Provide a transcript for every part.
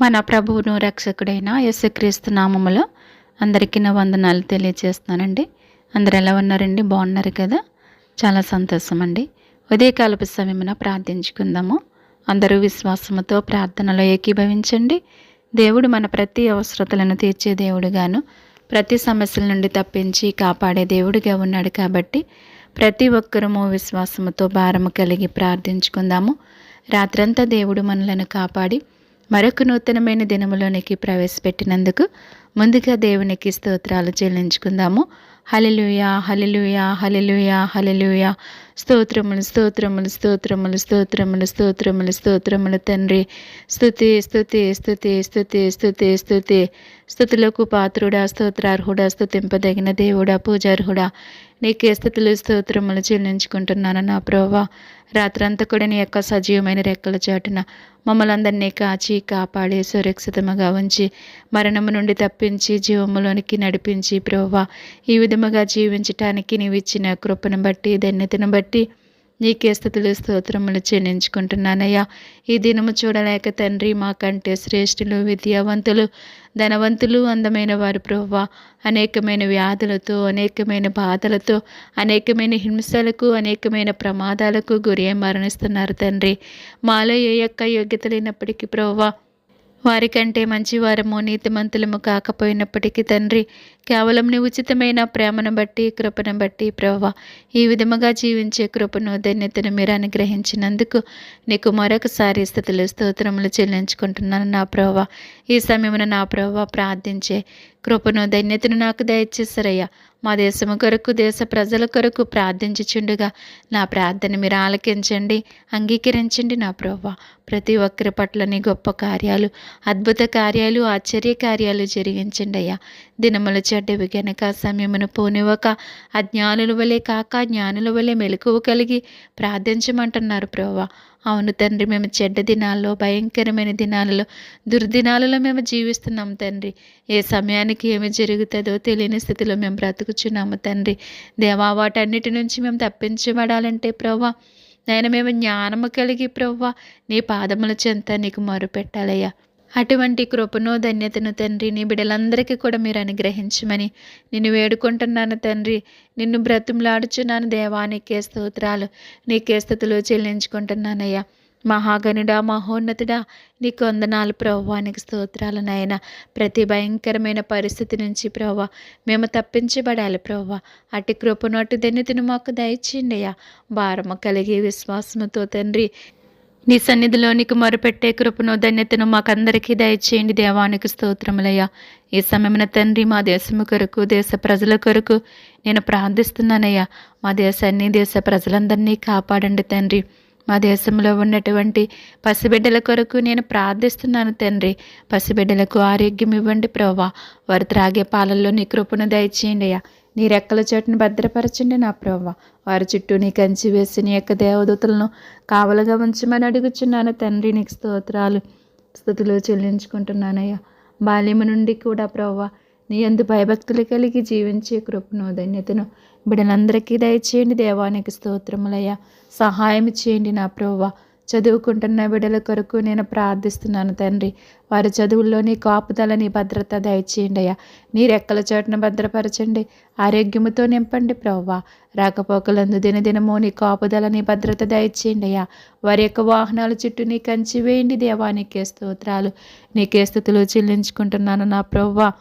మన ప్రభువును రక్షకుడైన యేసుక్రీస్తు నామములో అందరికీ నా వందనాలు తెలియజేస్తున్నానండి. అందరు ఎలా ఉన్నారండి? బాగున్నారు కదా? చాలా సంతోషం అండి ఉదయకాలపు సమయమున ప్రార్థించుకుందాము. అందరూ విశ్వాసముతో ప్రార్థనలో ఏకీభవించండి. దేవుడు మన ప్రతి అవసరతలను తీర్చే దేవుడుగాను ప్రతి సమస్యల నుండి తప్పించి కాపాడే దేవుడిగా ఉన్నాడు కాబట్టి ప్రతి ఒక్కరము విశ్వాసముతో భారము కలిగి ప్రార్థించుకుందాము. రాత్రంతా దేవుడు మనలను కాపాడి మరొక నూతనమైన దినములోనికి ప్రవేశపెట్టినందుకు ముందుగా దేవునికి స్తోత్రాలు చెల్లించుకుందాము. హలిలుయా హలిలుయా హలిలుయా హలిలుయా స్తోత్రములు స్తోత్రములు స్తోత్రములు స్తోత్రములు స్తోత్రములు స్తోత్రములు తండ్రి. స్థుతి స్థుతి స్థుతి స్థుతి స్థుతి స్థుతి స్థుతులకు పాత్రుడా స్తోత్రార్హుడా స్థుతింపదగిన దేవుడా పూజార్హుడా. నీకే స్థుతులు స్తోత్రములు చెల్లించుకుంటున్నాను నా ప్రోవా రాత్రంతా కూడా నీ యొక్క సజీవమైన రెక్కల చాటున మమ్మల్ని అందరినీ కాచి కాపాడి సురక్షితముగా ఉంచి మరణము నుండి తప్పించి జీవములోనికి నడిపించి ప్రోవా ఈ విధముగా జీవించటానికి నీవు ఇచ్చిన కృపను బట్టి ధన్యతను బట్టి నీకే స్థుతులు స్తోత్రములు చెల్లించుకుంటున్నానయ్యా. ఈ దినము చూడలేక తండ్రి మాకంటే శ్రేష్ఠులు విద్యావంతులు ధనవంతులు అందమైన వారు ప్రవ్వ. అనేకమైన వ్యాధులతో అనేకమైన బాధలతో అనేకమైన హింసలకు అనేకమైన ప్రమాదాలకు గురి మరణిస్తున్నారు తండ్రి. మాలో ఏ యొక్క యోగ్యత లేనప్పటికీ ప్రవ్వ వారికంటే మంచివారము నీతిమంతులము కాకపోయినప్పటికీ తండ్రి కేవలం నీ ఉచితమైన ప్రేమను బట్టి కృపను బట్టి ప్రభా ఈ విధముగా జీవించే కృపను ధన్యతను మీరు అనుగ్రహించినందుకు నీకు మరొకసారి స్థితులు స్తోత్రములు చెల్లించుకుంటున్నాను నా ప్రవ్వ ఈ సమయమున నా ప్రవ్వ ప్రార్థించే కృపను ధన్యతను నాకు దయచేసరయ్యా. మా దేశము కొరకు దేశ ప్రజల కొరకు ప్రార్థించుచుండగా. నా ప్రార్థన మీరు ఆలకించండి అంగీకరించండి నా ప్రవ్వ ప్రతి ఒక్కరి పట్ల నీ గొప్ప కార్యాలు అద్భుత కార్యాలు ఆశ్చర్య కార్యాలు జరిగించండి అయ్యా. దినములు చెడ్డవి గనక సమయమును పోనివ్వక అజ్ఞానుల వలె కాక జ్ఞానుల వలె మెలకువ కలిగి ప్రార్థించమంటున్నారు ప్రవ్వ అవును తండ్రి మేము చెడ్డ దినాల్లో భయంకరమైన దినాలలో దుర్దినాలలో మేము జీవిస్తున్నాం తండ్రి. ఏ సమయానికి ఏమి జరుగుతుందో తెలియని స్థితిలో మేము బ్రతుకుచున్నాము తండ్రి. దేవా వాటన్నిటి నుంచి మేము తప్పించబడాలంటే ప్రవ్వా నేను మేము జ్ఞానము కలిగి ప్రవ్వా నీ పాదముల చెంత నీకు మొరుపెట్టాలయ్యా. అటువంటి కృపను ధన్యతను తండ్రి నీ బిడ్డలందరికీ కూడా మీరు అనుగ్రహించమని నిన్ను వేడుకుంటున్నాను తండ్రి. నిన్ను బ్రతుములాడుచున్నాను దేవానికే స్తోత్రాలు నీకే స్థుతులు చెల్లించుకుంటున్నానయ్యా. మహాగనుడా మహోన్నతుడా నీకు వందనాలు ప్రవ్వానికి స్తోత్రాలు నాయన. ప్రతి భయంకరమైన పరిస్థితి నుంచి ప్రవ్వ మేము తప్పించబడాలి ప్రవ్వ. అటు కృపను అటు దెన్నితిని మాకు దయచేయండి అయ్యా. భారము కలిగి విశ్వాసముతో తండ్రి నీ సన్నిధిలోనికి మొరపెట్టే కృపను ధన్యతను మాకందరికీ దయచేయండి దేవానికి స్తోత్రములయ్యా. ఈ సమయమున తండ్రి మా దేశము కొరకు దేశ ప్రజల కొరకు నేను ప్రార్థిస్తున్నానయ్యా. మా దేశాన్ని దేశ ప్రజలందరినీ కాపాడండి తండ్రి. మా దేశంలో ఉన్నటువంటి పసిబిడ్డల కొరకు నేను ప్రార్థిస్తున్నాను తండ్రి. పసిబిడ్డలకు ఆరోగ్యం ఇవ్వండి ప్రభా. వారు త్రాగే పాలల్లో నీ కృపను దయచేయండి అయ్యా. నీ రెక్కల చోటును భద్రపరచండి నా ప్రవ్వ. వారి చుట్టూ నీ కంచి వేసి నీ యొక్క దేవదూతలను కావలుగా ఉంచమని అడుగుచున్నాను. తండ్రి నీకు స్తోత్రాలు స్థుతులు చెల్లించుకుంటున్నానయ్యా. బాల్యము నుండి కూడా ప్రవ్వ నీ ఎందు భయభక్తులు కలిగి జీవించే కృపను ధన్యతను బిడ్డలందరికీ దయచేయండి. దేవానికి స్తోత్రములయ్యా. సహాయం చేయండి నా ప్రవ్వ. చదువుకుంటున్న బిడ్డల కొరకు నేను ప్రార్థిస్తున్నాను తండ్రి. వారి చదువుల్లో నీ కాపుదల నీ భద్రత దయచేయండి అయ్యా. నీ రెక్కల భద్రపరచండి. ఆరోగ్యముతో నింపండి ప్రవ్వా. రాకపోకలందు దినదినము నీ కాపుదల నీ భద్రత దయచేయండి అయ్యా. వారి యొక్క వాహనాల చుట్టూ నీ కంచి వేయండి దేవానికే స్తోత్రాలు. నీకే స్థుతులు చెల్లించుకుంటున్నాను నా ప్రవ్వా.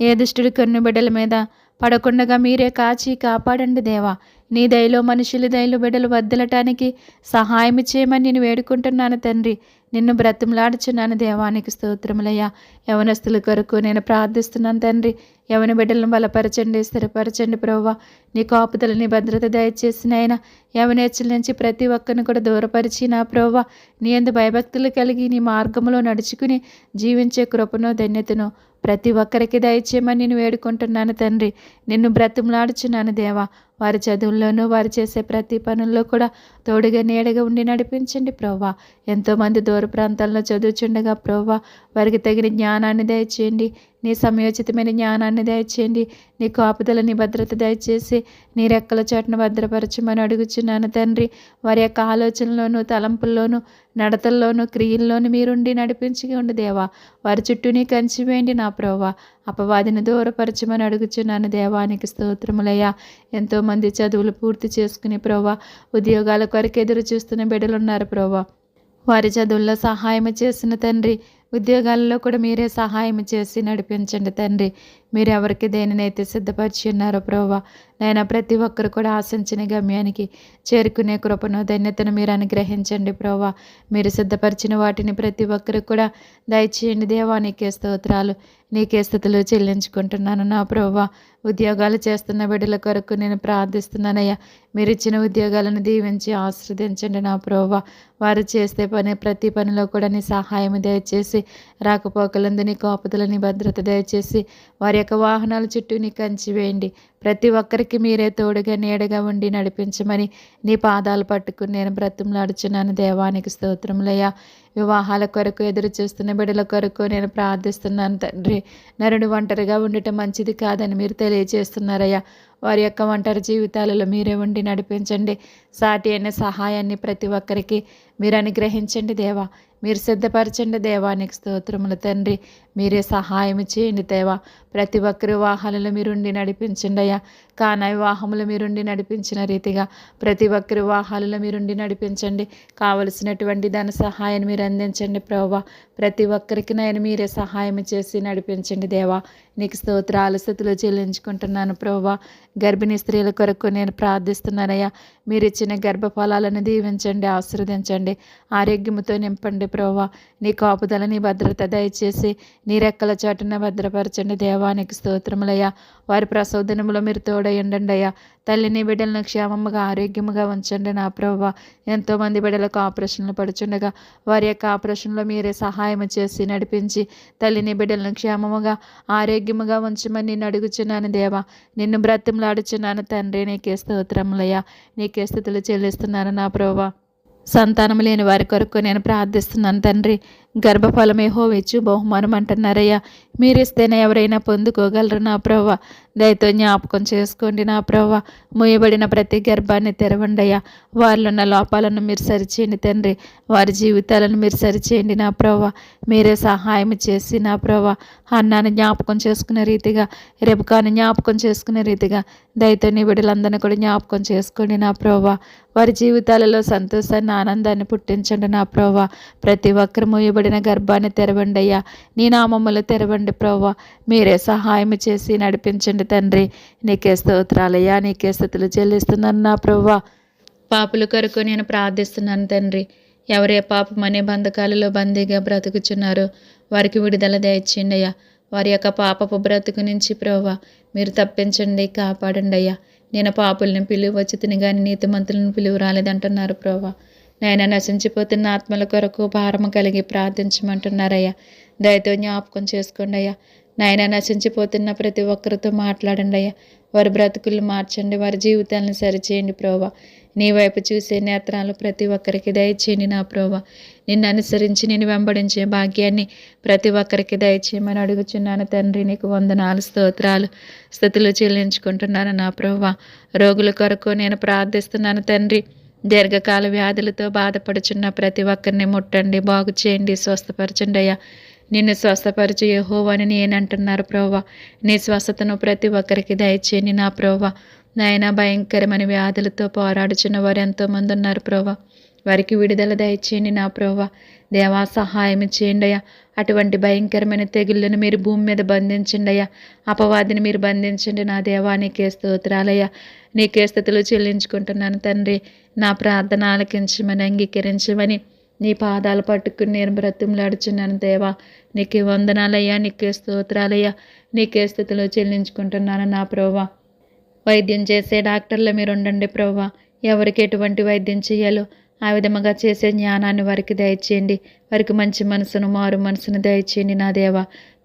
ఏ దుష్టుడి కొన్ని బిడ్డల మీద పడకుండగా మీరే కాచి కాపాడండి దేవా. నీ దయలో మనుషుల దయలు బిడ్డలు వద్దలటానికి సహాయం చేయమని నేను వేడుకుంటున్నాను తండ్రి. నిన్ను బ్రతిమలాడుచున్నాను దేవానికి స్తోత్రములయ్యా. యవనస్తుల కొరకు నేను ప్రార్థిస్తున్నాను తండ్రి. యవన బిడ్డలను బలపరచండి స్థిరపరచండి ప్రవ్వ. నీ కాపుదలని భద్రత దయచేసిన ఆయన యవనేచ్చుల నుంచి ప్రతి ఒక్కరిని కూడా దూరపరిచి నా ప్రవ్వ. నీ ఎందు భయభక్తులు కలిగి నీ మార్గంలో నడుచుకుని జీవించే కృపను ధన్యతను ప్రతి ఒక్కరికి దయచేయమని నేను వేడుకుంటున్నాను తండ్రి. నిన్ను బ్రతిమలాడుచున్నాను దేవా. వారి చదువుల్లోనూ వారు చేసే ప్రతి పనుల్లో కూడా తోడుగా నీడగా ఉండి నడిపించండి ప్రవ్వా. ఎంతోమంది దూర ప్రాంతాల్లో చదువుచుండగా ప్రవ్వా వారికి తగిన జ్ఞానాన్ని దయచేయండి. నీ సమయోచితమైన జ్ఞానాన్ని దయచేయండి. నీ కాపుదల నీ భద్రత దయచేసి నీ రెక్కల చోటను భద్రపరచమని అడుగుచున్నాను తండ్రి. వారి యొక్క ఆలోచనలోను తలంపుల్లోనూ నడతల్లోనూ క్రియల్లోనూ మీరుండి నడిపించి ఉండి దేవా. వారి చుట్టూ నీ కంచివేయండి నా ప్రోవా అపవాదిని దూరపరచమని అడుగుచున్నాను. దేవానికి స్తోత్రములయ్యా. ఎంతోమంది చదువులు పూర్తి చేసుకుని ప్రోవా ఉద్యోగాల కొరకు ఎదురు చూస్తున్న బిడ్డలున్నారు ప్రోవా వారి చదువుల్లో సహాయం చేసిన తండ్రి ఉద్యోగాల్లో కూడా మీరే సహాయం చేసి నడిపించండి తండ్రి. మీరు ఎవరికి దేనినైతే సిద్ధపరిచి ఉన్నారో ప్రోవా నైనా ప్రతి ఒక్కరు కూడా ఆశించిన గమ్యానికి చేరుకునే కృపను ధన్యతను మీరు అనుగ్రహించండి ప్రభా మీరు సిద్ధపరిచిన వాటిని ప్రతి ఒక్కరు కూడా దయచేయండి. దేవా నీకే స్తోత్రాలు నీకే స్థితిలో చెల్లించుకుంటున్నాను నా ప్రోవా ఉద్యోగాలు చేస్తున్న బిడ్డల కొరకు నేను ప్రార్థిస్తున్నానయ్యా. మీరు ఇచ్చిన ఉద్యోగాలను దీవించి ఆస్వాదించండి నా ప్రోవా వారు చేస్తే పని ప్రతి పనిలో కూడా నీ సహాయం దయచేసి రాకపోకలందు నీ కాపుదలని భద్రత దయచేసి వారి యొక్క వాహనాల చుట్టూ నీ కంచి వేయండి. ప్రతి ఒక్కరికి మీరే తోడుగా నీడగా ఉండి నడిపించమని నీ పాదాలు పట్టుకుని నేను బ్రతంలాడుచున్నాను దేవానికి స్తోత్రములయ్యా. వివాహాల కొరకు ఎదురు చూస్తున్న బిడ్డల కొరకు నేను ప్రార్థిస్తున్నాను తండ్రి. నరుడు ఒంటరిగా ఉండటం మంచిది కాదని మీరు తెలియజేస్తున్నారయ్యా. వారి యొక్క ఒంటరి జీవితాలలో మీరే ఉండి నడిపించండి. సాటి అయిన సహాయాన్ని ప్రతి ఒక్కరికి మీరు అనుగ్రహించండి దేవా. మీరు సిద్ధపరచండి దేవానికి స్తోత్రములు తండ్రి. మీరే సహాయం చేయండి దేవా. ప్రతి ఒక్కరి వాహనాలు మీరుండి నడిపించండి అయ్యా కాన వివాహములు మీరుండి నడిపించిన రీతిగా ప్రతి ఒక్కరి వాహాలలో మీరుండి నడిపించండి. కావలసినటువంటి ధన సహాయాన్ని మీరు అందించండి ప్రభా ప్రతి ఒక్కరికి నేను మీరే సహాయం చేసి నడిపించండి దేవా. నీకు స్తోత్రాలు స్థితిలో చెల్లించుకుంటున్నాను ప్రభా గర్భిణీ స్త్రీల కొరకు నేను ప్రార్థిస్తున్నానయ్యా. మీరు ఇచ్చిన గర్భఫలాలను దీవించండి ఆశీర్వదించండి. ఆరోగ్యముతో నింపండి ప్రభా నీ కాపుదల నీ భద్రత దయచేసి నీ రెక్కల చాటున భద్రపరచండి దేవానికి స్తోత్రములయ్యా. వారి ప్రసోదనములో మీరు తోడ ఉండండి అయ్యా తల్లిని బిడ్డలను క్షేమముగా ఆరోగ్యముగా ఉంచండి నా ప్రభావ ఎంతోమంది బిడ్డలకు ఆపరేషన్లు పడుచుండగా వారి యొక్క ఆపరేషన్లో మీరే సహాయం చేసి నడిపించి తల్లిని బిడ్డలను క్షేమముగా ఆరోగ్యముగా ఉంచమని నేను అడుగుచున్నాను దేవా నిన్ను బ్రతిమలాడుచున్నాను తండ్రి నీకే స్తోత్రములయ్యా నీకే స్థితులు చెల్లిస్తున్నాను నా ప్రభావ సంతానం లేని వారి కొరకు నేను ప్రార్థిస్తున్నాను తండ్రి గర్భఫలమేహో హోవిచ్చు బహుమానం అంటున్నారయ్యా మీరిస్తేనే ఎవరైనా పొందుకోగలరు నా ప్రవ్వ? దయతో జ్ఞాపకం చేసుకోండి నా ప్రవ్వ. మూయబడిన ప్రతి గర్భాన్ని తెరవండి అయ్యా వారిలో ఉన్న లోపాలను మీరు సరిచేయండి తండ్రి. వారి జీవితాలను మీరు సరిచేయండి నా ప్రవ్వ. మీరే సహాయం చేసి నా ప్రవ్వ. అన్నాను జ్ఞాపకం చేసుకునే రీతిగా రేపుకాన్ని జ్ఞాపకం చేసుకునే రీతిగా దయతో నీ బిడ్డలందరినీ కూడా జ్ఞాపకం చేసుకోండి నా ప్రవ్వ. వారి జీవితాలలో సంతోషాన్ని ఆనందాన్ని పుట్టించండి నా ప్రవ్వ. ప్రతి ఒక్కరు మూయబడి పడిన గర్భాన్ని తెరవండి అయ్యా. నీ నామమ్మలు తెరవండి ప్రవ్వ. మీరే సహాయం చేసి నడిపించండి తండ్రి. నీకే స్తోత్రాలయ్యా. నీకే స్థుతులు చెల్లిస్తున్నాను నా ప్రవ్వ. పాపుల కొరకు నేను ప్రార్థిస్తున్నాను తండ్రి. ఎవరే పాపం అనే బంధకాలలో బందీగా బ్రతుకుచున్నారో వారికి విడుదల దయచేయండి అయ్యా. వారి యొక్క పాపపు బ్రతుకు నుంచి ప్రోవా మీరు తప్పించండి కాపాడండి అయ్యా. నేను పాపుల్ని పిలువ కానీ నీతిమంతులను పిలువరాలేదంటున్నారు ప్రోవా నాయన నశించిపోతున్న ఆత్మల కొరకు భారము కలిగి ప్రార్థించమంటున్నారయ్యా. దయతో జ్ఞాపకం చేసుకోండి అయ్యా నాయన నశించిపోతున్న ప్రతి ఒక్కరితో మాట్లాడండి అయ్యా వారి బ్రతుకులు మార్చండి వారి జీవితాలను సరిచేయండి ప్రోవా నీ వైపు చూసే నేత్రాలు ప్రతి ఒక్కరికి దయచేయండి నా ప్రోవా నిన్ను అనుసరించి నేను వెంబడించే భాగ్యాన్ని ప్రతి ఒక్కరికి దయచేయమని అడుగుచున్నాను తండ్రి. నీకు వందనాలు స్తోత్రాలు స్థుతులు చెల్లించుకుంటున్నాను నా ప్రోవా రోగుల కొరకు నేను ప్రార్థిస్తున్నాను తండ్రి. దీర్ఘకాల వ్యాధులతో బాధపడుచున్న ప్రతి ఒక్కరిని ముట్టండి బాగు చేయండి స్వస్థపరచండి అయ్యా. నిన్ను స్వస్థపరచు యహోవని నేనంటున్నారు ప్రోవా నీ స్వస్థతను ప్రతి ఒక్కరికి దయచేయండి నా ప్రోవా నాయన భయంకరమైన వ్యాధులతో పోరాడుచున్న వారు ఎంతోమంది ఉన్నారు ప్రోవా వారికి విడుదల దయచేయండి నా ప్రోవా దేవా సహాయం చేయండి అయ్యా. అటువంటి భయంకరమైన తెగుళ్ళను మీరు భూమి మీద బంధించండి అయ్యా. అపవాదిని మీరు బంధించండి నా దేవానికి స్తోత్రాలయ్యా. నీకే స్థితులు చెల్లించుకుంటున్నాను తండ్రి. నా ప్రార్థన ఆలకించమని అంగీకరించమని నీ పాదాలు పట్టుకుని నేను బ్రతిమలాడుచున్నాను దేవా. నీకే వందనాలయ్యా నీకే స్తోత్రాలయ్యా నీకే స్థితిలో చెల్లించుకుంటున్నాను నా ప్రోవా వైద్యం చేసే డాక్టర్లు మీరు ఉండండి ప్రోవా ఎవరికి ఎటువంటి వైద్యం చేయాలో ఆ విధముగా చేసే జ్ఞానాన్ని వారికి దయచేయండి. వారికి మంచి మనసును మారు మనసును దయచేయండి నా దేవ.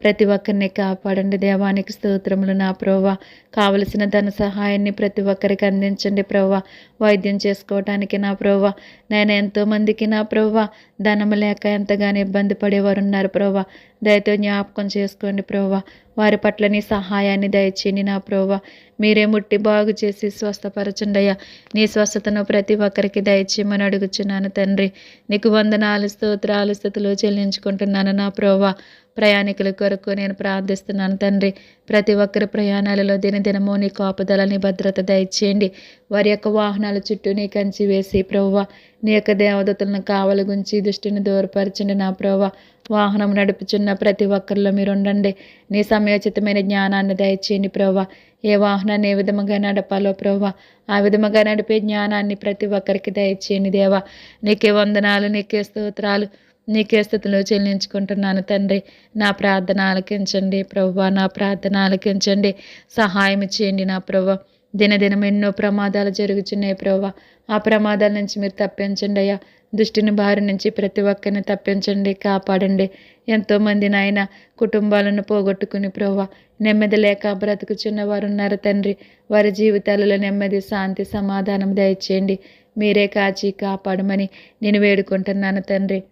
ప్రతి ఒక్కరిని కాపాడండి దేవానికి స్తోత్రములు నా ప్రోవ కావలసిన ధన సహాయాన్ని ప్రతి ఒక్కరికి అందించండి ప్రోవ వైద్యం చేసుకోవటానికి నా ప్రోవ నేను ఎంతోమందికి నా ప్రోవ ధనము లేక ఎంతగానో ఇబ్బంది పడేవారు ఉన్నారు ప్రోవ దయతో జ్ఞాపకం చేసుకోండి ప్రోవ వారి పట్ల నీ సహాయాన్ని దయచేయండి నా ప్రోవ మీరే ముట్టి బాగు చేసి స్వస్థపరచండి అయ్యా నీ స్వస్థతను ప్రతి ఒక్కరికి దయచేయమని అడుగుచున్నాను తండ్రి. నీకు వందనాలు స్తోత్రాలు స్థితిలో చెల్లించుకుంటున్నాను నా ప్రోవా ప్రయాణికుల కొరకు నేను ప్రార్థిస్తున్నాను తండ్రి. ప్రతి ఒక్కరి ప్రయాణాలలో దినదినము నీ కాపుదలని భద్రత దయచేయండి. వారి యొక్క వాహనాల చుట్టూ నీ కంచి వేసి ప్రవ్వ నీ యొక్క దేవదతులను కావలి గుంచి దృష్టిని దూరపరచండి నా ప్రవ్వ. వాహనం నడుపుచున్న ప్రతి ఒక్కరిలో మీరు ఉండండి. నీ సమయోచితమైన జ్ఞానాన్ని దయచేయండి ప్రవ్వ. ఏ వాహనాన్ని ఏ విధముగా నడపాలో ప్రవ్వ ఆ విధముగా నడిపే జ్ఞానాన్ని ప్రతి ఒక్కరికి దయచేయండి దేవా. నీకే వందనాలు నీకే స్తోత్రాలు. నీకే స్థుతులు చెల్లించుకుంటున్నాను తండ్రి. నా ప్రార్థన ఆలకించండి ప్రభు నా ప్రార్థన ఆలకించండి. సహాయం చేయండి నా ప్రభు. దినదినం ఎన్నో ప్రమాదాలు జరుగుతున్నాయి ప్రభు. ఆ ప్రమాదాల నుంచి మీరు తప్పించండి అయ్యా. దుష్టిని బారి నుంచి ప్రతి ఒక్కరిని తప్పించండి కాపాడండి. ఎంతోమంది నాయన కుటుంబాలను పోగొట్టుకుని ప్రవ్వ నెమ్మది లేక బ్రతుకుచున్న వారు ఉన్నారు తండ్రి. వారి జీవితాలలో నెమ్మది శాంతి సమాధానం దయచేయండి. మీరే కాచి కాపాడమని నేను వేడుకుంటున్నాను తండ్రి.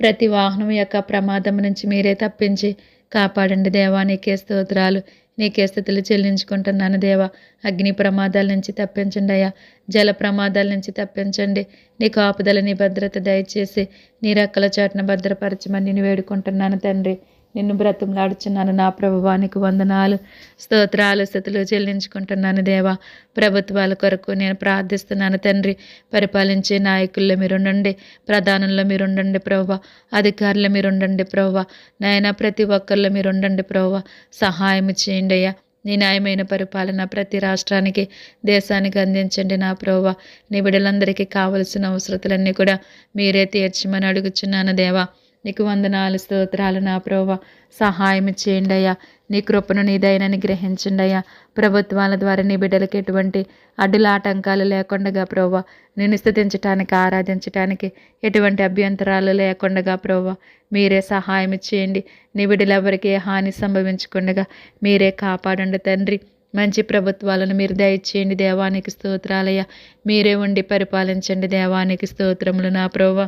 ప్రతి వాహనం యొక్క ప్రమాదం నుంచి మీరే తప్పించి కాపాడండి దేవా. నీకే స్తోత్రాలు నీకే స్థితులు చెల్లించుకుంటున్నాను దేవా. అగ్ని ప్రమాదాల నుంచి తప్పించండి అయ్యా. జల ప్రమాదాల నుంచి తప్పించండి. నీ కాపుదల నీ భద్రత దయచేసి నీ రెక్కల చాటున భద్రపరచమని నేను వేడుకుంటున్నాను తండ్రి. నిన్ను బ్రతంలాడుచున్నాను నా ప్రభువానికి వందనాలు స్తోత్రాలు స్థుతులు చెల్లించుకుంటున్నాను దేవా. ప్రభుత్వాల కొరకు నేను ప్రార్థిస్తున్నాను తండ్రి. పరిపాలించే నాయకుల్లో మీరుండండి. ప్రధానంలో మీరుండండి ప్రభువ. అధికారులు మీరుండండి ప్రభువ. నాయన ప్రతి ఒక్కరిలో మీరుండండి ప్రభువ. సహాయం చేయండి అయ్యా. నీ న్యాయమైన పరిపాలన ప్రతి రాష్ట్రానికి దేశానికి అందించండి నా ప్రోవ నీ బిడ్డలందరికీ కావలసిన అవసరతలన్నీ కూడా మీరే తీర్చమని అడుగుచున్నాను దేవా. నీకు వందనాలు స్తోత్రాలు నా ప్రోవ సహాయం చేయండి అయ్యా. నీ కృపను నీదైనని గ్రహించండి అయ్యా. ప్రభుత్వాల ద్వారా నీ బిడ్డలకి ఎటువంటి అడ్డుల ఆటంకాలు లేకుండా ప్రోవ నేను స్థుతించటానికి ఆరాధించటానికి ఎటువంటి అభ్యంతరాలు లేకుండా ప్రోవ మీరే సహాయం చేయండి. నీ బిడ్డలు ఎవరికి హాని సంభవించకుండా మీరే కాపాడండి తండ్రి. మంచి ప్రభుత్వాలను మీరు దయచేయండి దేవానికి స్తోత్రాలయ్య. మీరే ఉండి పరిపాలించండి దేవానికి స్తోత్రములు నా ప్రోవ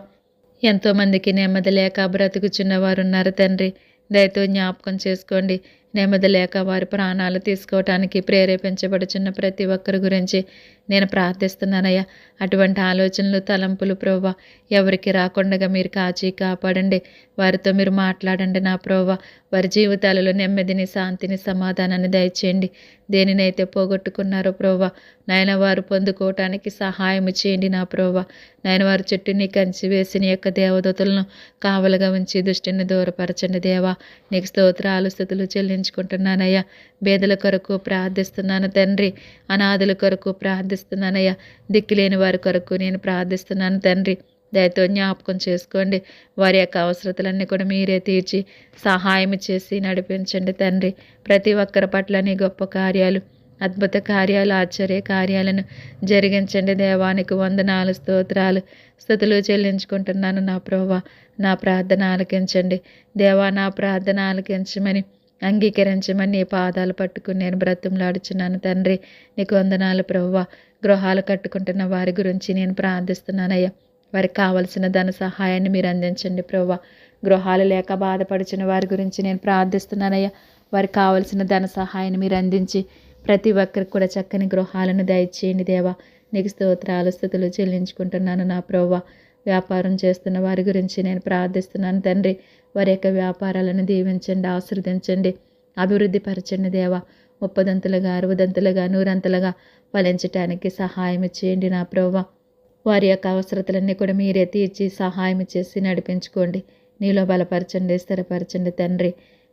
ఎంతోమందికి నెమ్మది లేక బ్రతుకుచున్న వారున్నారు తండ్రి. దయతో జ్ఞాపకం చేసుకోండి. నెమ్మది లేక వారి ప్రాణాలు తీసుకోవటానికి ప్రేరేపించబడుచున్న ప్రతి ఒక్కరి గురించి నేను ప్రార్థిస్తున్నానయ్యా. అటువంటి ఆలోచనలు తలంపులు ప్రోవా ఎవరికి రాకుండా మీరు కాచి కాపాడండి. వారితో మీరు మాట్లాడండి నా ప్రోవా వారి జీవితాలలో నెమ్మదిని శాంతిని సమాధానాన్ని దయచేయండి. దేనినైతే పోగొట్టుకున్నారో ప్రోవా నాయన వారు పొందుకోవటానికి సహాయం చేయండి నా ప్రోవా నాయన వారి చుట్టూ కంచి వేసిన యొక్క దేవదూతలను కావలుగా ఉంచి దృష్టిని దూరపరచండి దేవా. నీకు స్తోత్రాలు స్థుతులు చెల్లించుకుంటున్నానయ్యా బేదల కొరకు ప్రార్థిస్తున్నాను తండ్రి. అనాథుల కొరకు ప్రార్థిస్తున్నానయ్యా. దిక్కులేని వారి కొరకు నేను ప్రార్థిస్తున్నాను తండ్రి. దయతో జ్ఞాపకం చేసుకోండి. వారి యొక్క అవసరతలన్నీ కూడా మీరే తీర్చి సహాయం చేసి నడిపించండి తండ్రి. ప్రతి ఒక్కరి పట్ల నీ గొప్ప కార్యాలు అద్భుత కార్యాలు ఆశ్చర్య కార్యాలను జరిగించండి దేవానికి వందనాలు స్తోత్రాలు. స్థుతులు చెల్లించుకుంటున్నాను నా ప్రోవా నా ప్రార్థన ఆలకించండి. దేవా నా ప్రార్థన ఆలకించమని అంగీకరించమని నీ పాదాలు పట్టుకుని నేను బ్రతంలాడుచున్నాను తండ్రి నీకు వందనాలు ప్రభువ. గృహాలు కట్టుకుంటున్న వారి గురించి నేను ప్రార్థిస్తున్నానయ్యా. వారికి కావలసిన ధన సహాయాన్ని మీరు అందించండి ప్రభువ. గృహాలు లేక బాధపడుచున్న వారి గురించి నేను ప్రార్థిస్తున్నానయ్యా. వారికి కావలసిన ధన సహాయాన్ని మీరు అందించి ప్రతి ఒక్కరికి కూడా చక్కని గృహాలను దయచేయండి దేవా. నీకు స్తోత్రాలు స్థుతులు చెల్లించుకుంటున్నాను నా ప్రవ్వ వ్యాపారం చేస్తున్న వారి గురించి నేను ప్రార్థిస్తున్నాను తండ్రి. వారి యొక్క వ్యాపారాలను దీవించండి ఆశీర్వదించండి అభివృద్ధి పరచండి దేవా. ముప్పదంతులుగా అరవదంతులుగా నూరంతులుగా ఫలించటానికి సహాయం చేయండి నా ప్రోవ వారి యొక్క అవసరతలన్నీ కూడా మీరే తీర్చి సహాయం చేసి నడిపించుకోండి. నీలో బలపరచండి స్థిరపరచండి తండ్రి.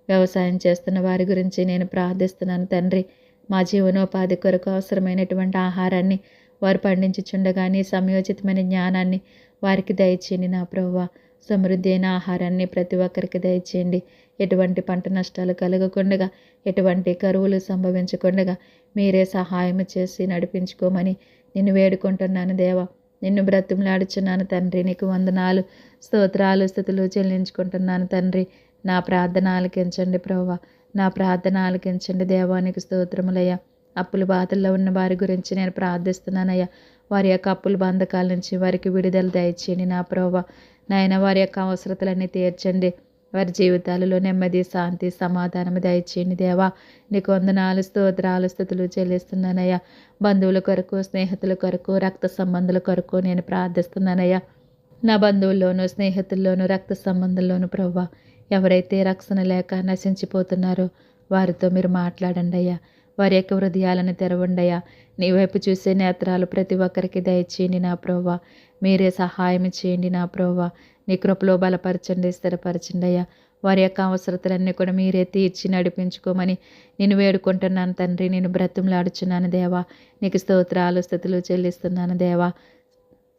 వ్యవసాయం చేస్తున్న వారి గురించి నేను ప్రార్థిస్తున్నాను తండ్రి. మా జీవనోపాధి కొరకు అవసరమైనటువంటి ఆహారాన్ని వారు పండించుచుండగాని సమయోచితమైన జ్ఞానాన్ని వారికి దయచేయండి నా ప్రభువా సమృద్ధి అయిన ఆహారాన్ని ప్రతి ఒక్కరికి దయచేయండి. ఎటువంటి పంట నష్టాలు కలగకుండగా ఎటువంటి కరువులు సంభవించకుండగా మీరే సహాయం చేసి నడిపించుకోమని నిన్ను వేడుకుంటున్నాను దేవా. నిన్ను బ్రతిమలాడుచున్నాను తండ్రి. నీకు వందనాలు స్తోత్రాలు స్థుతులు చెల్లించుకుంటున్నాను తండ్రి. నా ప్రార్థన ఆలకించండి ప్రవ్వ. నా ప్రార్థన ఆలకించండి దేవానికి స్తోత్రములయ్యా. అప్పుల బాధల్లో ఉన్న వారి గురించి నేను ప్రార్థిస్తున్నానయ్యా. వారి యొక్క అప్పుల బంధకాల నుంచి వారికి విడుదల దయచేయండి నా ప్రభా నాయన వారి యొక్క అవసరతలన్నీ తీర్చండి. వారి జీవితాలలో నెమ్మది శాంతి సమాధానం దయచేయండి దేవా. నీకు వందనాలు స్తోత్రాలు స్థుతులు చెల్లిస్తున్నానయ్యా. బంధువుల కొరకు స్నేహితుల కొరకు రక్త సంబంధుల కొరకు నేను ప్రార్థిస్తున్నానయ్యా. నా బంధువుల్లోనూ స్నేహితుల్లోనూ రక్త సంబంధంలోనూ ప్రవ్వా ఎవరైతే రక్షణ లేక నశించిపోతున్నారో వారితో మీరు మాట్లాడండి అయ్యా. వారి యొక్క హృదయాలను తెరవండయా నీ వైపు చూసే నేత్రాలు ప్రతి ఒక్కరికి దయచేయండి నా ప్రోవా మీరే సహాయం చేయండి నా ప్రోవా నీ కృపలో బలపరచండి స్థిరపరచండి అయ్యా. వారి యొక్క అవసరతలన్నీ కూడా మీరే తీర్చి నడిపించుకోమని నేను వేడుకుంటున్నాను తండ్రి. నేను బ్రతిమలాడుచున్నాను దేవా. నీకు స్తోత్రాలు స్థుతులు చెల్లిస్తున్నాను దేవా.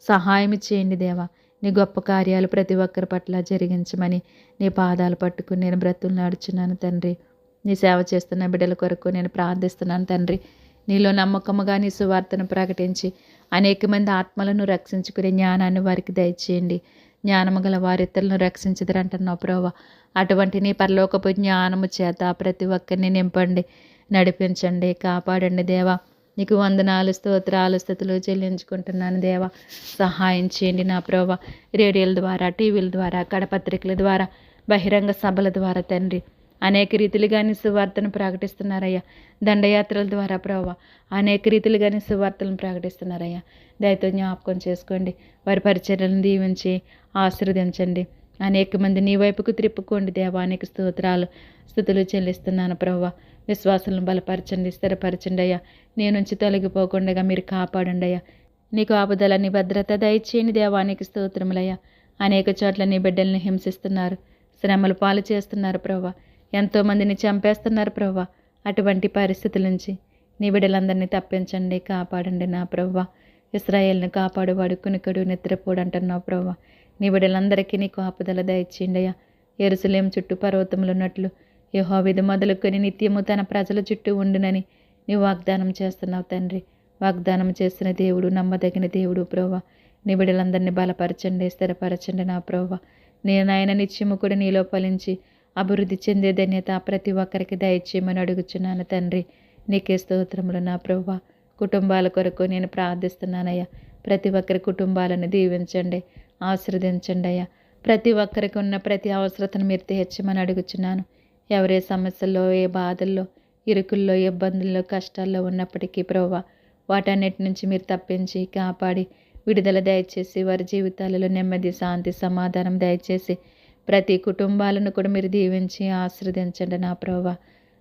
సహాయం చేయండి దేవా. నీ గొప్ప కార్యాలు ప్రతి ఒక్కరి పట్ల జరిగించమని నీ పాదాలు పట్టుకుని నేను బ్రతులు తండ్రి. నీ సేవ చేస్తున్న బిడ్డల కొరకు నేను ప్రార్థిస్తున్నాను తండ్రి. నీలో నమ్మకముగా నీ సువార్తను ప్రకటించి అనేక మంది ఆత్మలను రక్షించుకునే జ్ఞానాన్ని వారికి దయచేయండి. జ్ఞానము గల వారిద్దరులను రక్షించదురంటున్నావు ప్రభా అటువంటి నీ పరలోకపు జ్ఞానము చేత ప్రతి ఒక్కరిని నింపండి నడిపించండి కాపాడండి దేవా. నీకు వందనాలు స్తోత్రాలు స్థుతులు చెల్లించుకుంటున్నాను దేవా. సహాయం చేయండి నా ప్రభా రేడియోల ద్వారా టీవీల ద్వారా కడపత్రికల ద్వారా బహిరంగ సభల ద్వారా తండ్రి. అనేక రీతిలుగాని సువార్తను ప్రకటిస్తున్నారయ్యా. దండయాత్రల ద్వారా ప్రభావ అనేక రీతిలుగాని సువార్తలను ప్రకటిస్తున్నారయ్యా. దయతో జ్ఞాపకం చేసుకోండి. వారి పరిచర్యలను దీవించి ఆశీర్వదించండి. అనేక మంది నీ వైపుకు త్రిప్పుకోండి దేవానికి స్తోత్రాలు స్థుతులు చెల్లిస్తున్నాను ప్రభావ విశ్వాసాలను బలపరచండి స్థిరపరచండి అయ్యా. నీ నుంచి తొలగిపోకుండా మీరు కాపాడండి అయ్యా. నీకు ఆపదల నీ భద్రత దయచేయని దేవానికి స్తోత్రములయ్యా అనేక చోట్ల నీ బిడ్డల్ని హింసిస్తున్నారు శ్రమలు పాలు చేస్తున్నారు ప్రభా ఎంతోమందిని చంపేస్తున్నారు ప్రవ్వ. అటువంటి పరిస్థితుల నుంచి నీ బిడ్డలందరినీ తప్పించండి కాపాడండి నా ప్రవ్వ. ఇస్రాయేల్ని కాపాడువాడు వాడుకునికడు నిద్రపోడు అంటున్నావు ప్రవ్వ. నీ బిడ్డలందరికీ నీకు ఆపుదల దయచేయండియా ఎరుసలేం చుట్టూ పర్వతములు ఉన్నట్లు యహోవిధి మొదలుకొని నిత్యము తన ప్రజల చుట్టూ ఉండునని నీవు వాగ్దానం చేస్తున్నావు తండ్రి. వాగ్దానం చేసిన దేవుడు నమ్మదగిన దేవుడు ప్రోవ నీ బిడ్డలందరినీ బలపరచండి స్థిరపరచండి నా ప్రోవ నేను ఆయన నిత్యము కూడా నీలో ఫలించి అభివృద్ధి చెందే ధన్యత ప్రతి ఒక్కరికి దయచేయమని అడుగుచున్నాను తండ్రి. నీకే స్తోత్రములు నా ప్రభు కుటుంబాల కొరకు నేను ప్రార్థిస్తున్నానయ్యా. ప్రతి ఒక్కరి కుటుంబాలను దీవించండి ఆశీర్వదించండి అయ్యా. ప్రతి ఒక్కరికి ఉన్న ప్రతి అవసరతను మీరు తీర్చమని అడుగుచున్నాను. ఎవరే సమస్యల్లో ఏ బాధల్లో ఇరుకుల్లో ఇబ్బందుల్లో కష్టాల్లో ఉన్నప్పటికీ ప్రభా వాటన్నిటి నుంచి మీరు తప్పించి కాపాడి విడుదల దయచేసి వారి జీవితాలలో నెమ్మది శాంతి సమాధానం దయచేసి ప్రతి కుటుంబాలను కూడా మీరు దీవించి ఆశ్రదించండి నా ప్రభా.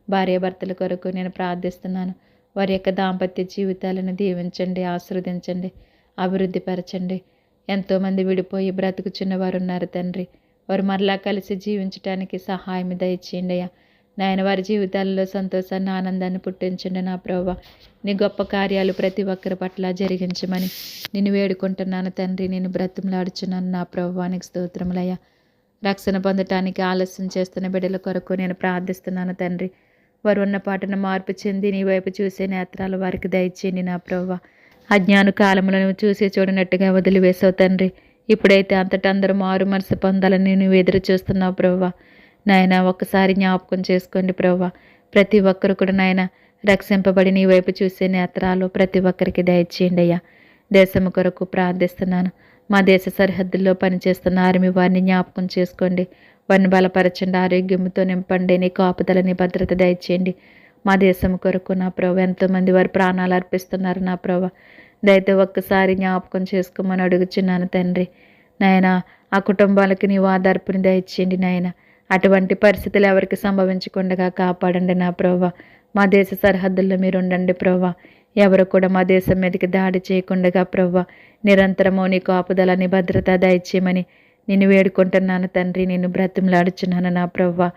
భార్యాభర్తల కొరకు నేను ప్రార్థిస్తున్నాను. వారి యొక్క దాంపత్య జీవితాలను దీవించండి ఆశ్రవదించండి అభివృద్ధిపరచండి ఎంతోమంది విడిపోయి బ్రతుకుచున్న వారు ఉన్నారు తండ్రి. వారు మరలా కలిసి జీవించడానికి సహాయం దయచేయండి అయ్యా. నాయన వారి జీవితాల్లో సంతోషాన్ని ఆనందాన్ని పుట్టించండి నా ప్రభా. నీ గొప్ప కార్యాలు ప్రతి ఒక్కరి పట్ల జరిగించమని నేను వేడుకుంటున్నాను తండ్రి. నేను బ్రతుములాడుచున్నాను నా ప్రభానికి స్తోత్రములయ్యా రక్షణ పొందటానికి ఆలస్యం చేస్తున్న బిడ్డల కొరకు నేను ప్రార్థిస్తున్నాను తండ్రి. వారు ఉన్న పాటను మార్పు చెంది నీ వైపు చూసే నేత్రాలు వారికి దయచేయండి నా ప్రవ్వ. అజ్ఞాన కాలములను చూసి చూడనట్టుగా వదిలివేసావు తండ్రి. ఇప్పుడైతే అంతటందరూ మారు మనసు పొందాలని నువ్వు ఎదురు చూస్తున్నావు ప్రవ్వ. నాయన ఒక్కసారి జ్ఞాపకం చేసుకోండి ప్రవ్వ. ప్రతి ఒక్కరు కూడా నాయన రక్షింపబడి నీ వైపు చూసే నేత్రాలు ప్రతి ఒక్కరికి దయచేయండి అయ్యా. దేశము కొరకు ప్రార్థిస్తున్నాను. మా దేశ సరిహద్దుల్లో పనిచేస్తున్న ఆర్మీ వారిని జ్ఞాపకం చేసుకోండి. వారిని బలపరచండి ఆరోగ్యంతో నింపండి నీ కాపుదలని భద్రత దయచేయండి. మా దేశం కొరకు నా ప్రభు ఎంతోమంది వారి ప్రాణాలు అర్పిస్తున్నారు నా ప్రభు. దయతో ఒక్కసారి జ్ఞాపకం చేసుకోమని అడుగుచున్నాను తండ్రి. నాయన ఆ కుటుంబాలకి నీ ఆధార్పుని దయచేయండి నాయన. అటువంటి పరిస్థితులు ఎవరికి సంభవించకుండా కాపాడండి నా ప్రభా. మా దేశ సరిహద్దుల్లో మీరు ఉండండి ప్రభా. ఎవరు కూడా మా దేశం మీదకి దాడి చేయకుండా ప్రవ్వ నిరంతరము నీ ఆపుదలని భద్రత దయచేయమని నేను వేడుకుంటున్నాను తండ్రి. నేను బ్రతిమలాడుచున్నాను నా ప్రవ్వ.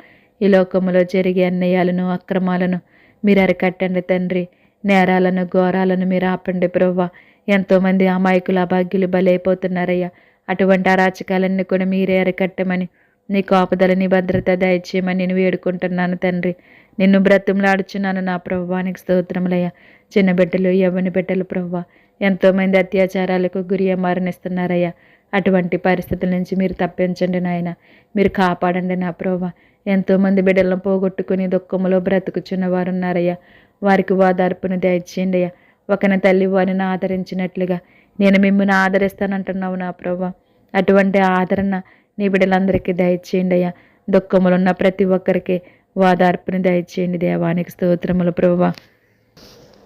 ఈ లోకములో జరిగే అన్యాయాలను అక్రమాలను మీరు అరికట్టండి తండ్రి. నేరాలను ఘోరాలను మీరు ఆపండి ప్రవ్వ. ఎంతోమంది అమాయకుల అభాగ్యులు బలైపోతున్నారయ్యా. అటువంటి అరాచకాలన్నీ కూడా మీరే అరికట్టమని నీ కోపదలని భద్రత దయచేయమని నేను వేడుకుంటున్నాను తండ్రి. నిన్ను బ్రతిమలాడుచున్నాను నా ప్రభువానికి స్తోత్రములయ్యా. చిన్న బిడ్డలు యవ్వని బిడ్డలు ప్రవ్వ ఎంతోమంది అత్యాచారాలకు గురి మరణిస్తున్నారయ్యా. అటువంటి పరిస్థితుల నుంచి మీరు తప్పించండి నాయన. మీరు కాపాడండి నా ప్రభా ఎంతోమంది బిడ్డలను పోగొట్టుకుని దుఃఖములో బ్రతుకుచున్న వారు ఉన్నారయ్యా వారికి ఓదార్పును దయచేయండి అయ్యా. ఒకన తల్లి వారిని ఆదరించినట్లుగా నేను మిమ్మల్ని ఆదరిస్తానంటున్నావు నా ప్రభా అటువంటి ఆదరణ నీ బిడ్డలందరికీ దయచేయండి అయ్యా. దుఃఖములున్న ప్రతి ఒక్కరికి ఓదార్పుని దయచేయండి దేవానికి స్తోత్రములు ప్రభువా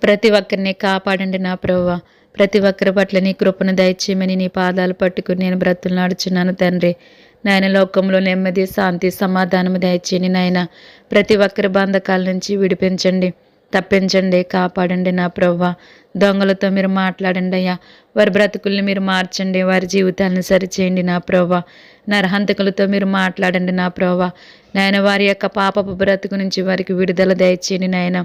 ప్రతి ఒక్కరిని కాపాడండి నా ప్రభువ ప్రతి ఒక్కరి పట్ల నీ కృపను దయచేయమని నీ పాదాలు పట్టుకుని నేను బ్రతులు నడుచున్నాను తండ్రి. నాయన లోకంలో నెమ్మది శాంతి సమాధానము దయచేయని నాయన ప్రతి ఒక్కరి బంధకాల నుంచి విడిపించండి. తప్పించండి కాపాడండి నా ప్రవ్వ. దొంగలతో మీరు మాట్లాడండి అయ్యా. వారి బ్రతుకుల్ని మీరు మార్చండి వారి జీవితాలను సరిచేయండి నా ప్రవ్వ. నరహంతకులతో మీరు మాట్లాడండి నా ప్రవ్వ. నాయన వారి యొక్క పాపపు బ్రతుకు నుంచి వారికి విడుదల దయచేయండి నాయన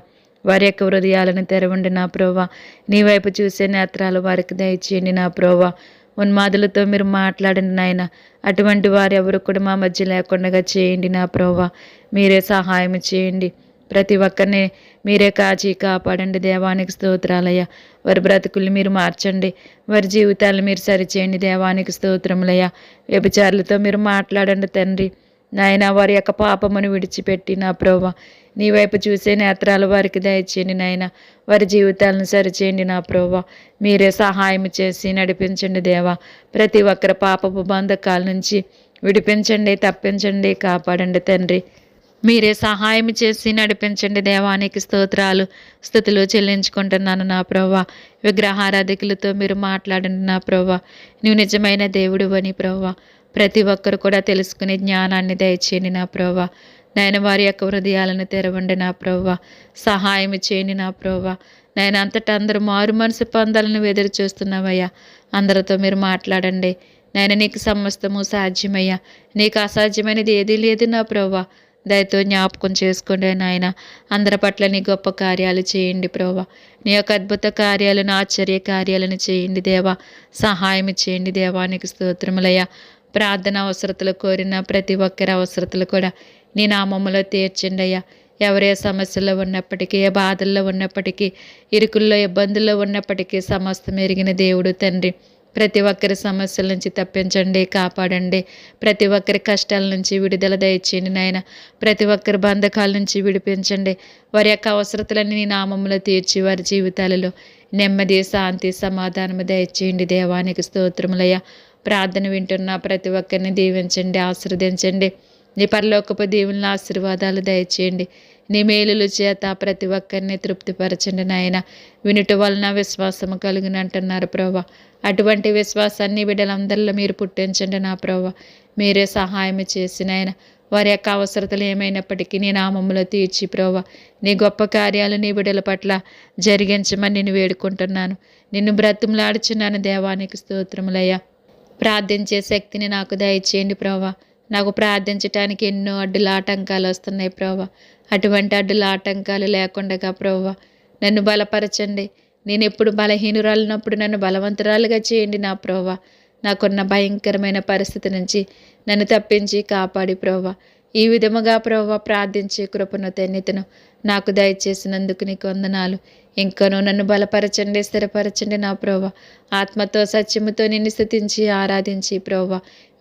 వారి యొక్క హృదయాలను తెరవండి నా ప్రోవా నీ వైపు చూసే నేత్రాలు వారికి దయచేయండి నా ప్రోవా ఉన్మాదులతో మీరు మాట్లాడండి నాయన. అటువంటి వారు ఎవరు కూడా మా మధ్య లేకుండా చేయండి నా ప్రోవా మీరే సహాయం చేయండి. ప్రతి ఒక్కరిని మీరే కాచి కాపాడండి దేవానికి స్తోత్రాలయ్య. వారి బ్రతుకుల్ని మీరు మార్చండి. వారి జీవితాలను మీరు సరిచేయండి దేవానికి స్తోత్రములయ్య. వ్యభిచారులతో మీరు మాట్లాడండి తండ్రి. నాయన వారి యొక్క పాపమును విడిచిపెట్టి నా ప్రోవా నీ వైపు చూసే నేత్రాలు వారికి దయచేయండి నాయన. వారి జీవితాలను సరిచేయండి నా ప్రోవ మీరే సహాయం చేసి నడిపించండి దేవా. ప్రతి ఒక్కరి పాపపు బంధకాల నుంచి విడిపించండి తప్పించండి కాపాడండి తండ్రి. మీరే సహాయం చేసి నడిపించండి దేవానికి స్తోత్రాలు స్థుతులు చెల్లించుకుంటున్నాను నా ప్రవ్వా విగ్రహారాధికులతో మీరు మాట్లాడండి నా ప్రవ్వా నువ్వు నిజమైన దేవుడు అని ప్రవ్వా ప్రతి ఒక్కరు కూడా తెలుసుకునే జ్ఞానాన్ని దయచేయండి నా ప్రవ్వా నాయన వారి యొక్క హృదయాలను తెరవండి నా ప్రవ్వ. సహాయం చేయండి నా ప్రవ్వ. నేను అంతటా అందరూ మారు మనసు పొందాలని ఎదురు చూస్తున్నావయ్యా. అందరితో మీరు మాట్లాడండి. నేను నీకు సమస్తము సాధ్యమయ్యా. నీకు అసాధ్యమైనది ఏదీ లేదు నా ప్రవ్వ. దయతో జ్ఞాపకం చేసుకోండి నాయన. అందరి పట్ల నీ గొప్ప కార్యాలు చేయండి ప్రోవా నీ యొక్క అద్భుత కార్యాలను ఆశ్చర్య కార్యాలను చేయండి దేవా. సహాయం చేయండి దేవానికి స్తోత్రములయ్యా. ప్రార్థన అవసరతలు కోరిన ప్రతి ఒక్కరి అవసరతలు కూడా నీ నామములో తీర్చండి అయ్యా ఎవరే సమస్యల్లో ఉన్నప్పటికీ ఏ బాధల్లో ఉన్నప్పటికీ ఇరుకుల్లో ఇబ్బందుల్లో ఉన్నప్పటికీ సమస్తం ఎరిగిన దేవుడు తండ్రి. ప్రతి ఒక్కరి సమస్యల నుంచి తప్పించండి కాపాడండి. ప్రతి ఒక్కరి కష్టాల నుంచి విడుదల దయచేయండి నాయన. ప్రతి ఒక్కరి బంధకాల నుంచి విడిపించండి. వారి యొక్క అవసరతలన్నీ నీ నామంలో తీర్చి వారి జీవితాలలో నెమ్మది శాంతి సమాధానము దయచేయండి దేవానికి స్తోత్రములయ్య. ప్రార్థన వింటున్న ప్రతి ఒక్కరిని దీవించండి ఆశీర్వదించండి. నీ పరలోకపు దేవుని ఆశీర్వాదాలు దయచేయండి. నీ మేలుల చేత ప్రతి ఒక్కరిని తృప్తిపరచండి నాయన. వినుట వలన విశ్వాసము అంటున్నారు ప్రభా అటువంటి విశ్వాసాన్ని బిడ్డలందరిలో మీరు పుట్టించండి నా ప్రభా మీరే సహాయం చేసిన ఆయన వారి యొక్క అవసరతలు ఏమైనప్పటికీ నీ నామములో తీర్చి ప్రోవా నీ గొప్ప కార్యాలు నీ బిడ్డల పట్ల జరిగించమని నేను వేడుకుంటున్నాను. నిన్ను బ్రతుములాడుచున్నాను దేవానికి స్తోత్రములయ్యా. ప్రార్థించే శక్తిని నాకు దయచేయండి ప్రోవా నాకు ప్రార్థించటానికి ఎన్నో అడ్డుల ఆటంకాలు వస్తున్నాయి ప్రభా అటువంటి అడ్డుల ఆటంకాలు లేకుండా ప్రభా నన్ను బలపరచండి. నేను ఎప్పుడు బలహీనురాలినప్పుడు నన్ను బలవంతురాలుగా చేయండి నా ప్రోవా నాకున్న భయంకరమైన పరిస్థితి నుంచి నన్ను తప్పించి కాపాడి ప్రోవా ఈ విధముగా ప్రోవా ప్రార్థించే కృపను తెన్నితను. నాకు దయచేసినందుకు నీకు వందనాలు. ఇంకనూ నన్ను బలపరచండి స్థిరపరచండి నా ప్రోవ ఆత్మతో సత్యముతో నిన్ను స్థుతించి ఆరాధించి ప్రోవ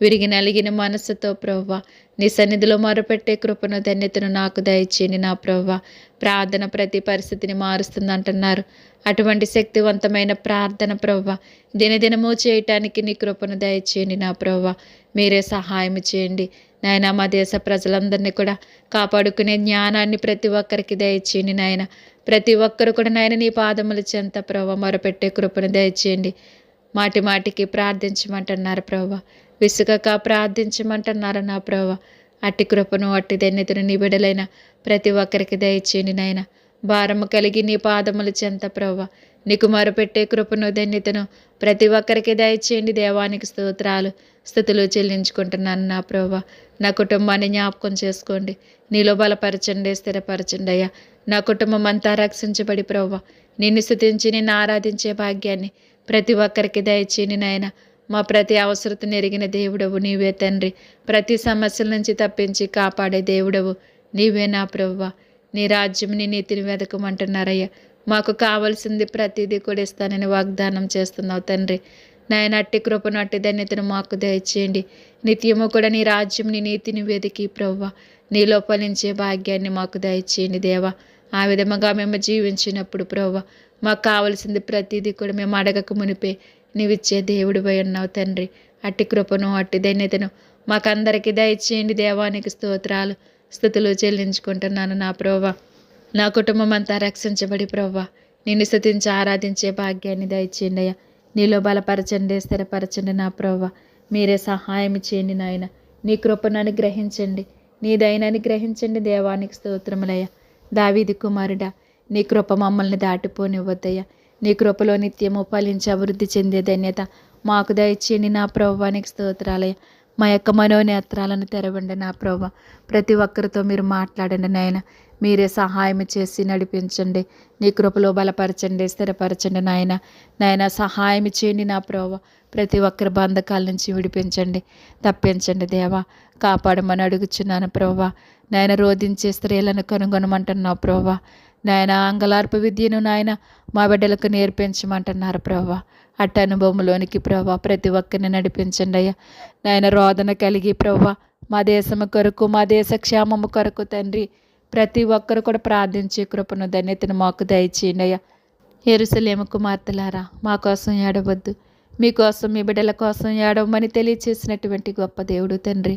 విరిగి నలిగిన మనస్సుతో ప్రోవ నీ సన్నిధిలో మొరపెట్టే కృపను ధన్యతను నాకు దయచేయండి నా ప్రోవ ప్రార్థన ప్రతి పరిస్థితిని మారుస్తుంది అంటున్నారు అటువంటి శక్తివంతమైన ప్రార్థన ప్రవ్వ. దినదినము చేయటానికి నీ కృపను దయచేయండి నా ప్రవ్వ. మీరే సహాయం చేయండి. నాయన మా దేశ ప్రజలందరినీ కూడా కాపాడుకునే జ్ఞానాన్ని ప్రతి ఒక్కరికి దయచేయండి నాయన. ప్రతి ఒక్కరు కూడా నాయన నీ పాదములు చెంత ప్రభ మొరపెట్టే కృపను దయచేయండి. మాటి మాటికి ప్రార్థించమంటున్నారు ప్రభ విసుగక ప్రార్థించమంటున్నారు నా ప్రభ అట్టి కృపను అట్టి దన్యతను నీ బిడలైన ప్రతి ఒక్కరికి దయచేయండి నాయన. భారము కలిగి నీ పాదముల చెంత ప్రవ్వ. నీకు మొరపెట్టే కృపను ధన్యతను ప్రతి ఒక్కరికి దయచేయండి. దేవానికి స్తోత్రాలు స్థుతులు చెల్లించుకుంటున్నాను నా ప్రభ నా కుటుంబాన్ని జ్ఞాపకం చేసుకోండి. నీలో బలపరచండి స్థిరపరచండి అయ్యా. నా కుటుంబం అంతా రక్షించబడి ప్రవ్వ. నిన్ను స్థుతించి నిన్ను ఆరాధించే భాగ్యాన్ని ప్రతి ఒక్కరికి దయచేయని నాయన. మా ప్రతి అవసరత ఎరిగిన దేవుడవు నీవే తండ్రి. ప్రతి సమస్యల నుంచి తప్పించి కాపాడే దేవుడవు నీవే నా ప్రవ్వ. నీ రాజ్యం నీ నీతిని వెతకమంటున్నారయ్యా మాకు కావలసింది ప్రతిదీ కూడా ఇస్తానని వాగ్దానం చేస్తున్నావు తండ్రి. నాయన అట్టి కృపను అట్టి ధన్యతను మాకు దయచేయండి. నిత్యము కూడా నీ రాజ్యం నీ నీతిని వెతికి ప్రవ్వ. నీలో ఫలించే భాగ్యాన్ని మాకు దయచేయండి దేవా. ఆ విధముగా మేము జీవించినప్పుడు ప్రవ్వ మాకు కావలసింది ప్రతిదీ కూడా మేము అడగక మునిపే నీవిచ్చే దేవుడు పోయి ఉన్నావు తండ్రి. అట్టి కృపను అట్టి ధన్యతను మాకందరికీ దయచేయండి దేవానికి స్తోత్రాలు. స్థుతులు చెల్లించుకుంటున్నాను నా ప్రోవా నా కుటుంబం అంతా రక్షించబడి ప్రోవా నిన్ను స్థుతించి ఆరాధించే భాగ్యాన్ని దయచేయండి అయ్యా. నీలో బలపరచండి స్థిరపరచండి నా ప్రోవా మీరే సహాయం చేయండి నాయన. నీ కృపను అనుగ్రహించండి. నీ దయనని గ్రహించండి దేవానికి స్తోత్రములయ్యా దావీది కుమారుడా నీ కృప మమ్మల్ని దాటిపోనివ్వద్దయ్యా. నీ కృపలో నిత్యము ఫలించి అభివృద్ధి చెందే ధన్యత మాకు దయచేయండి నా ప్రభువానికి స్తోత్రాలయ్య. మా యొక్క మనోనేత్రాలను తెరవండి నా ప్రభ. ప్రతి ఒక్కరితో మీరు మాట్లాడండి నాయన. మీరే సహాయం చేసి నడిపించండి. నీ కృపలో బలపరచండి స్థిరపరచండి నాయన. నాయన సహాయం చేయండి నా ప్రభు. ప్రతి ఒక్కరి బంధకాల నుంచి విడిపించండి. తప్పించండి దేవా. కాపాడమని అడుగుచున్నాను ప్రభా. నాయన రోధించే స్త్రీలను కనుగొనమంటున్నావు ప్రభా. నాయన అంగలార్ప విద్యను నాయన మా బిడ్డలకు నేర్పించమంటున్నారు ప్రభా. అట్ట అనుభవంలోనికి ప్రభా ప్రతి ఒక్కరిని నడిపించండి అయ్యా. నాయన రోదన కలిగి ప్రభా మా దేశము కొరకు మా దేశ క్షేమము కొరకు తండ్రి ప్రతి ఒక్కరు కూడా ప్రార్థించే కృపను ధన్యతను మాకు దయచేయండి అయ్యా. ఎరుసలేము కుమార్తెలారా మా కోసం ఏడవద్దు. మీకోసం మీ బిడ్డల కోసం ఏడవమని తెలియచేసినటువంటి గొప్ప దేవుడు తండ్రి.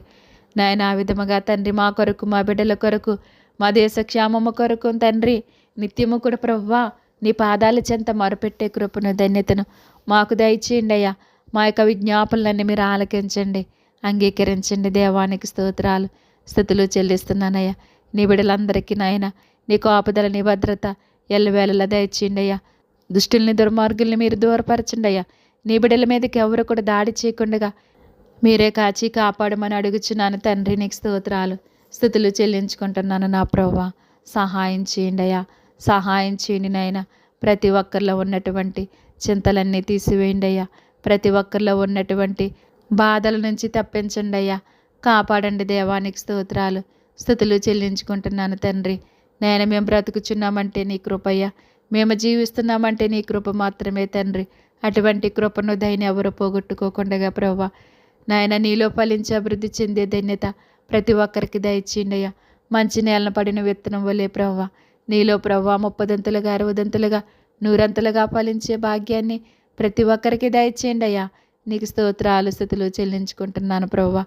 నాయన ఆ విధముగా తండ్రి మా కొరకు మా బిడ్డల కొరకు మా దేశ క్షేమము కొరకు తండ్రి నిత్యము కూడా ప్రవ్వా నీ పాదాల చెంత మరుపెట్టే కృపను ధన్యతను మాకు దయచేయండి అయ్యా. మా యొక్క విజ్ఞాపనలన్నీ మీరు ఆలకించండి. అంగీకరించండి దేవానికి స్తోత్రాలు. స్థుతులు చెల్లిస్తున్నానయ్యా. నీ బిడ్డలందరికీ నాయన నీ కోపదల నీ భద్రత ఎల్లవేళలా దయచేయండి అయ్యా. దుష్టుల్ని దుర్మార్గుల్ని మీరు దూరపరచండి అయ్యా. నీ బిడ్డల మీదకి ఎవరు కూడా దాడి చేయకుండా మీరే కాచి కాపాడమని అడుగుచున్నాను తండ్రి నీకు స్తోత్రాలు. స్థుతులు చెల్లించుకుంటున్నాను నా ప్రభా సహాయం చేయండి అయ్యా. సహాయం చేయండి నాయన. ప్రతి ఒక్కరిలో ఉన్నటువంటి చింతలన్నీ తీసివేయండి అయ్యా. ప్రతి ఒక్కరిలో ఉన్నటువంటి బాధల నుంచి తప్పించండి అయ్యా. కాపాడండి దేవానికి స్తోత్రాలు. స్థుతులు చెల్లించుకుంటున్నాను తండ్రి. నేను మేము బ్రతుకుచున్నామంటే నీ కృపయ్య. మేము జీవిస్తున్నామంటే నీ కృప మాత్రమే తండ్రి. అటువంటి కృపను దైన ఎవరు పోగొట్టుకోకుండా ప్రభా నాయన నీలో ఫలించి అభివృద్ధి చెందే ధన్యత ప్రతి ఒక్కరికి దయచేయండియ్యా మంచి నేలన పడిన విత్తనం వలే ప్రవ్వ. నీలో ప్రవ్వ ముప్పదంతులుగా అరవదంతులుగా నూరంతులుగా ఫలించే భాగ్యాన్ని ప్రతి ఒక్కరికి దయచేయండి అయ్యా. నీకు స్తోత్రాలు స్థుతులు చెల్లించుకుంటున్నాను ప్రవ్వ.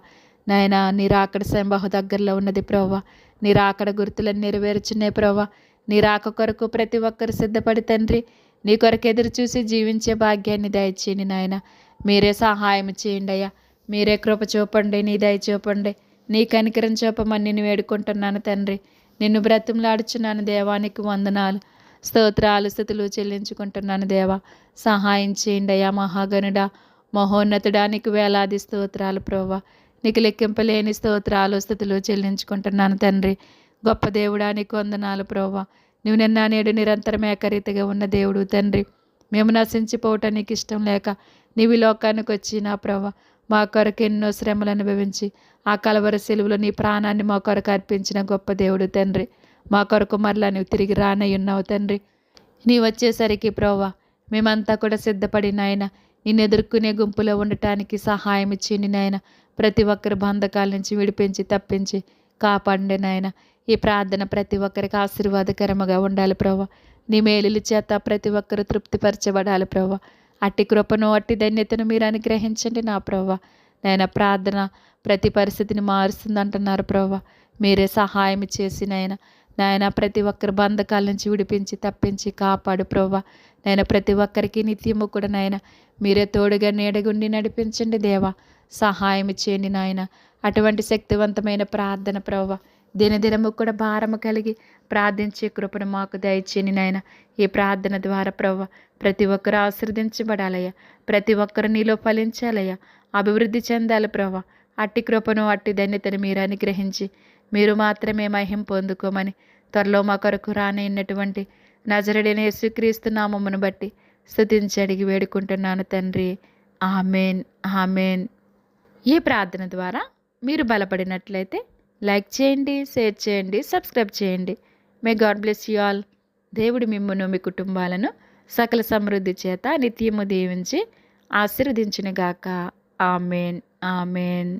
నాయన నీ రాకడ సంబహ దగ్గరలో ఉన్నది ప్రవ్వ. నీ రాకడ గుర్తులను నెరవేర్చున్నాయి ప్రవ్వ. నీ రాక కొరకు ప్రతి ఒక్కరు సిద్ధపడి తండ్రి నీ కొరకు ఎదురు చూసి జీవించే భాగ్యాన్ని దయచేయండి నాయన. మీరే సహాయం చేయండి అయ్యా. మీరే కృప చూపండి నీ దయ చూపండి. నీ కనికరం చూపమని నేను వేడుకుంటున్నాను తండ్రి. నిన్ను బ్రతిమలాడుచున్నాను దేవానికి వందనాలు. స్తోత్రాలు స్థుతులు చెల్లించుకుంటున్నాను దేవా. సహాయం చేయండి అయ్యా మహాగనుడా మహోన్నతుడానికి వేలాది స్తోత్రాలు ప్రభా నీకు లెక్కింపలేని స్తోత్రాలు స్థుతులు చెల్లించుకుంటున్నాను తండ్రి. గొప్ప దేవుడానికి వందనాలు ప్రభా నువ్వు నిన్న నేడు నిరంతరం ఏకరీతిగా ఉన్న దేవుడు తండ్రి. మేము నశించిపోవటం నీకు ఇష్టం లేక నీవి లోకానికి వచ్చి నా ప్రభ మా కొరకు ఎన్నో శ్రమలు అనుభవించి ఆ కలవర సెలువులో నీ ప్రాణాన్ని మా కొరకు అర్పించిన గొప్ప దేవుడు తండ్రి. మా కొరకు మరలా నువ్వు తిరిగి రానయ్యున్నావు తండ్రి. నీ వచ్చేసరికి ప్రోవా మేమంతా కూడా సిద్ధపడి నాయన నిన్ను ఎదుర్కొనే గుంపులో ఉండటానికి సహాయం ఇచ్చింది నాయన. ప్రతి ఒక్కరి బంధకాల నుంచి విడిపించి తప్పించి కాపాడండి నాయన. ఈ ప్రార్థన ప్రతి ఒక్కరికి ఆశీర్వాదకరముగా ఉండాలి ప్రభా నీ మేలుల చేత ప్రతి ఒక్కరు తృప్తిపరచబడాలి ప్రభా అట్టి కృపను అట్టి ధన్యతను మీరు అనుగ్రహించండి నా ప్రభా నాయన ప్రార్థన ప్రతి పరిస్థితిని మారుస్తుంది అంటున్నారు ప్రభా మీరే సహాయం చేసి నాయన నాయన ప్రతి ఒక్కరి బంధకాల నుంచి విడిపించి తప్పించి కాపాడు ప్రభా నాయన ప్రతి ఒక్కరికి నిత్యము కూడా నాయన మీరే తోడుగా నీడగుండి నడిపించండి దేవా. సహాయం చేయండి నాయన. అటువంటి శక్తివంతమైన ప్రార్థన ప్రభా దినదినము కూడా భారము కలిగి ప్రార్థించే కృపను మాకు దయచేని నాయన. ఈ ప్రార్థన ద్వారా ప్రవ్వ ప్రతి ఒక్కరు ఆశీర్దించబడాలయ్యా ప్రతి ఒక్కరు నీలో ఫలించాలయ్యా. అభివృద్ధి చెందాలి ప్రవ్వ. అట్టి కృపను అట్టి ధన్యతను మీరు అనుగ్రహించి మీరు మాత్రమే మహిం పొందుకోమని త్వరలో మా కొరకు రానైనటువంటి నజరడిన యేసుక్రీస్తు నామమును బట్టి స్థుతించి అడిగి వేడుకుంటున్నాను తండ్రి. ఆమెన్. ఆమెన్. ఈ ప్రార్థన ద్వారా మీరు బలపడినట్లయితే లైక్ చేయండి షేర్ చేయండి సబ్స్క్రైబ్ చేయండి. May God bless you all. దేవుడు మిమ్మను మీ కుటుంబాలను సకల సమృద్ధి చేత నిత్యము దీవించి ఆశీర్వదించిన గాక ఆమెన్. ఆమెన్.